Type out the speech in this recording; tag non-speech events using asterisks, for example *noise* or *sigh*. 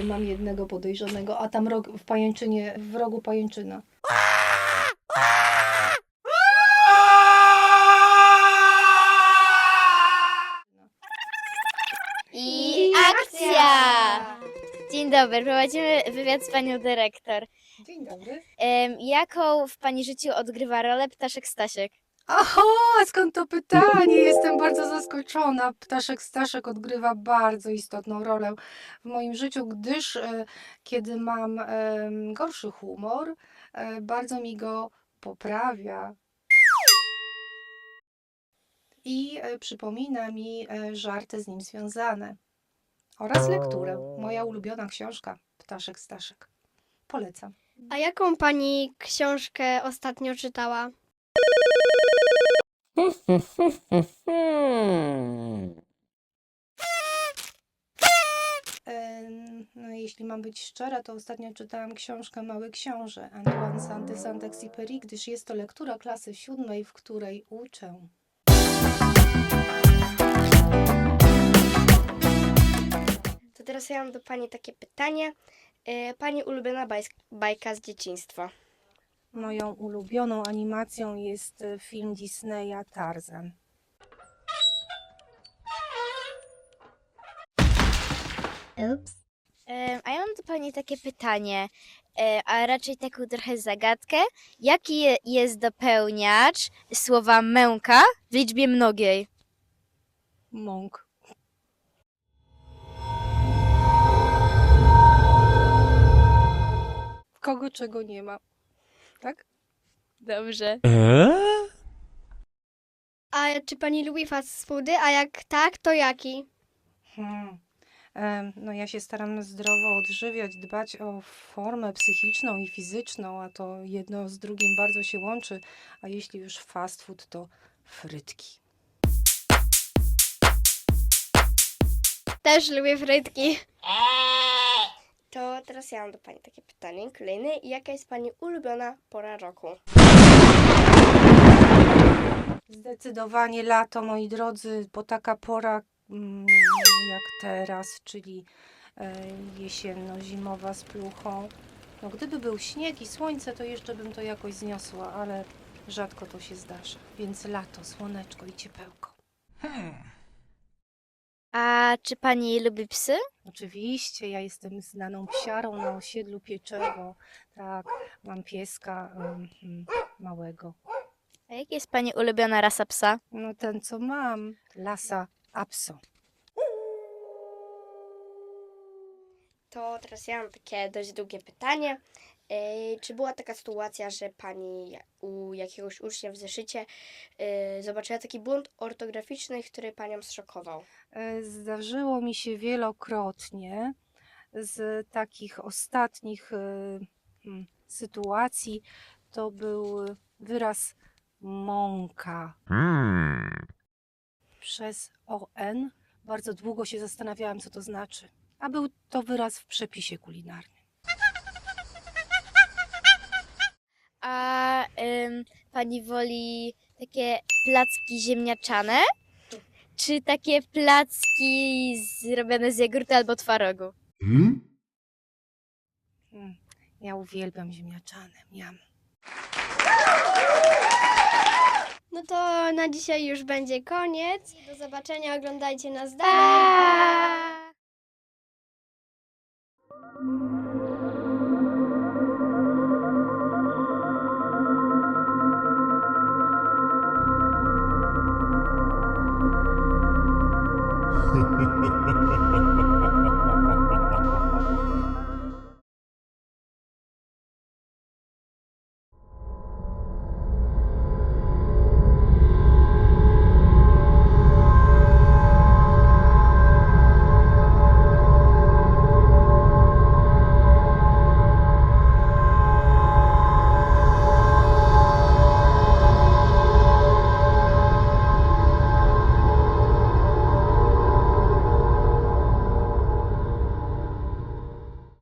tutaj mam jednego podejrzanego, a tam rog, w pajęczynie, w rogu pajęczyna. I akcja! Dzień dobry, prowadzimy wywiad z panią dyrektor. Dzień dobry. Em, jaką w pani życiu odgrywa rolę ptaszek Stasiek? Aha, skąd to pytanie? Jestem bardzo zaskoczona. Ptaszek Staszek odgrywa bardzo istotną rolę w moim życiu, gdyż e, kiedy mam gorszy humor, e, bardzo mi go poprawia. I e, przypomina mi żarty z nim związane. Oraz lekturę. Moja ulubiona książka Ptaszek Staszek. Polecam. A jaką pani książkę ostatnio czytała? No, jeśli mam być szczera, to ostatnio czytałam książkę Mały Książę Antoine Saint-Exupéry, gdyż jest to lektura klasy siódmej, w której uczę. To teraz ja mam do pani takie pytanie. E, Pani ulubiona bajka z dzieciństwa. Moją ulubioną animacją jest e, film Disneya Tarzan. Em, a ja mam do pani takie pytanie, e, a raczej taką trochę zagadkę. Jaki je, jest dopełniacz słowa męka w liczbie mnogiej? Mąk. Kogo czego nie ma. Tak? Dobrze. A czy pani lubi fast foody? A jak tak, to jaki? Hmm. Em, No ja się staram zdrowo odżywiać, dbać o formę psychiczną i fizyczną, a to jedno z drugim bardzo się łączy, a jeśli już fast food, to frytki. Też lubię frytki. To teraz ja mam do pani takie pytanie. Kolejne. Jaka jest pani ulubiona pora roku? Zdecydowanie lato, moi drodzy, bo taka pora mm, jak teraz, czyli e, jesienno-zimowa z pluchą. No gdyby był śnieg i słońce, to jeszcze bym to jakoś zniosła, ale rzadko to się zdarza. Więc lato, słoneczko i ciepełko. A czy pani lubi psy? Oczywiście, ja jestem znaną psiarą na osiedlu Pieczewo. Tak, mam pieska małego. A jaka jest pani ulubiona rasa psa? No ten, co mam, Lasa Apso. To teraz ja mam takie dość długie pytanie. Czy była taka sytuacja, że pani u jakiegoś ucznia w zeszycie e, zobaczyła taki błąd ortograficzny, który panią zszokował? E, Zdarzyło mi się wielokrotnie z takich ostatnich e, hmm, sytuacji. To był wyraz mąka przez ON. Bardzo długo się zastanawiałam, co to znaczy. A był to wyraz w przepisie kulinarnym. Pani woli takie placki ziemniaczane? Czy takie placki zrobione z jogurtu albo twarogu? Hmm, Ja uwielbiam ziemniaczane. Miam. No to na dzisiaj już będzie koniec. Do zobaczenia, oglądajcie nas dalej. Pa! Thank. *laughs*